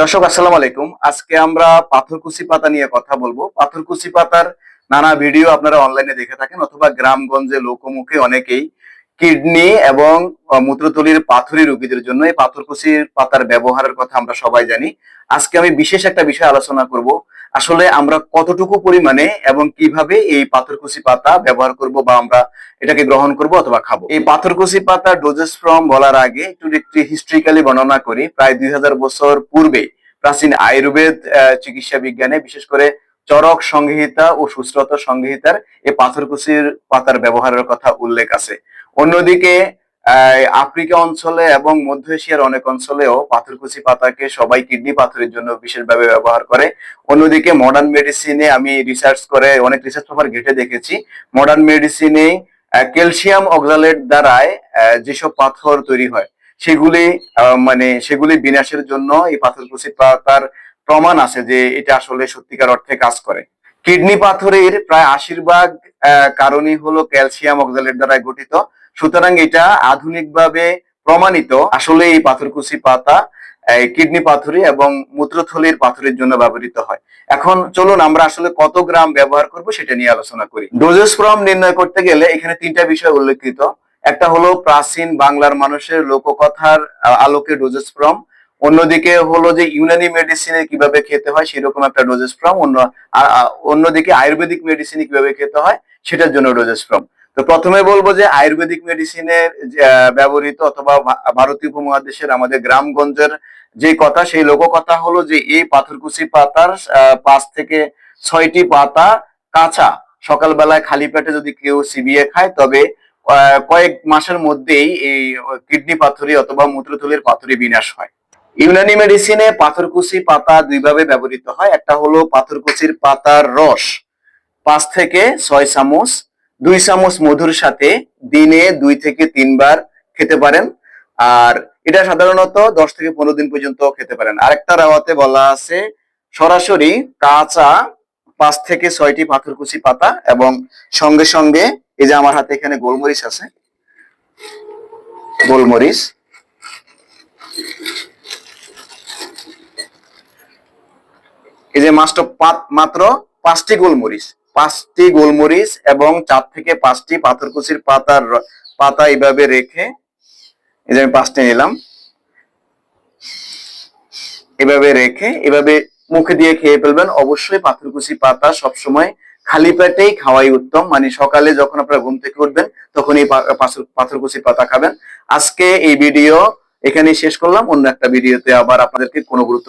দর্শক, আসসালাম আলাইকুম। আজকে আমরা পাথরকুচি পাতা নিয়ে কথা বলব। পাথরকুচি পাতার নানা ভিডিও আপনারা অনলাইনে দেখে থাকেন অথবা গ্রামগঞ্জে লোকমুখে অনেকেই কিডনি এবং মূত্রতলির পাথরি রোগীদের জন্য এই পাথরকুচির পাতার ব্যবহারের কথা আমরা সবাই জানি। আজকে আমি বিশেষ একটা বিষয় আলোচনা করব। আসলে আমরা কতটুকু পরিমাণে এবং কীভাবে এই পাথরকুচি পাতা ব্যবহার করব বা আমরা এটাকে গ্রহণ করব অথবা খাব? এই পাথরকুচি পাতা ডোজেস ফ্রম বলার আগে একটু একটি হিস্ট্রিক্যালি বর্ণনা করি। প্রায় দুই হাজার বছর পূর্বে প্রাচীন আয়ুর্বেদ চিকিৎসা বিজ্ঞানে বিশেষ করে চরক সংহিতা ও সুশ্রত সংহিতার এই পাথরকুচির পাতার ব্যবহারের কথা উল্লেখ আছে। অন্যদিকে আফ্রিকা অঞ্চলে এবং মধ্য এশিয়ার অনেক অঞ্চলেও পাথরকুচি পাতাকে সবাই কিডনি পাথরের জন্য বিশেষভাবে ব্যবহার করে। অন্যদিকে মডার্ন মেডিসিনে আমি রিসার্চ করে অনেক রিসার্চ পেপার ঘেটে দেখেছি। মডার্ন মেডিসিনে ক্যালসিয়াম অক্সালেট দ্বারায় যেসব পাথর তৈরি হয় সেগুলি মানে সেগুলি বিনাশের জন্য এই পাথরকুচি পাতার প্রমাণ আছে যে এটা আসলে সত্যিকার অর্থে কাজ করে। কিডনি পাথরের প্রায় আশির ভাগ আহ, কারণই হলো ক্যালসিয়াম অক্সালেট দ্বারা গঠিত। সুতরাং এটা আধুনিকভাবে প্রমাণিত। আসলে এই পাথরকুচি পাতা কিডনি পাথরি এবং মূত্রথলির পাথরের জন্য ব্যবহৃত হয়। এখন চলুন আমরা আসলে কত গ্রাম ব্যবহার করব সেটা নিয়ে আলোচনা করি। ডোজেস ফ্রম নির্ণয় করতে গেলে এখানে তিনটা বিষয় উল্লেখিত। একটা হলো প্রাচীন বাংলার মানুষের লোককথার আলোকে ডোজেস ফ্রম অন্যদিকে হলো যে ইউনানি মেডিসিনে কীভাবে খেতে হয় সেরকম একটা ডোজেস ফ্রম অন্য অন্যদিকে আয়ুর্বেদিক মেডিসিনে কীভাবে খেতে হয় সেটার জন্য ডোজেস ফ্রম তো প্রথমে বলব যে আয়ুর্বেদিক মেডিসিনের ব্যবহৃত অথবা ভারতীয় উপমহাদেশের আমাদের গ্রামগঞ্জের যে কথা, সেই লোককথা হলো যে এই পাথরকুচি পাতার পাঁচ থেকে ছয়টি পাতা কাঁচা। সকালবেলায় খালি পেটে যদি কেউ চিবিয়ে খায়, তবে কয়েক মাসের মধ্যেই এই কিডনি পাথরি অথবা মূত্রথলির পাথরি বিনাশ হয়। ইউনানি মেডিসিনে পাথরকুচি পাতা দুইভাবে ব্যবহৃত হয়। একটা হলো পাথরকুচির পাতার রস পাঁচ থেকে ছয় চামচ দুই চামচ মধুর সাথে দিনে দুই থেকে তিনবার খেতে পারেন। আর এটা সাধারণত দশ থেকে পনেরো দিন পর্যন্ত খেতে পারেন। আরেকটা রাওয়াতে বলা আছে, সরাসরি কাঁচা পাঁচ থেকে ছয়টি পাথরকুচি পাতা এবং সঙ্গে সঙ্গে এই যে আমার হাতে এখানে গোলমরিচ আছে, গোলমরিচ। এই যে মাত্র মাত্র পাঁচটি গোলমরিচ। পাঁচটি গোলমরিচ এবং চার থেকে পাঁচটি পাথরকুচির পাতার পাতা এইভাবে রেখে এই যে আমি পাঁচটি নিলাম। এভাবে রেখে, এভাবে মুখে দিয়ে খেয়ে ফেলবেন। অবশ্যই পাথরকুচি পাতা সবসময় খালি পেটেই খাওয়াই উত্তম। মানে সকালে যখন আপনারা ঘুম থেকে উঠবেন, তখন এই পাথরকুচি পাতা খাবেন। আজকে এই ভিডিও এখানেই শেষ করলাম। অন্য একটা ভিডিওতে আবার আপনাদেরকে কোনো গুরুত্ব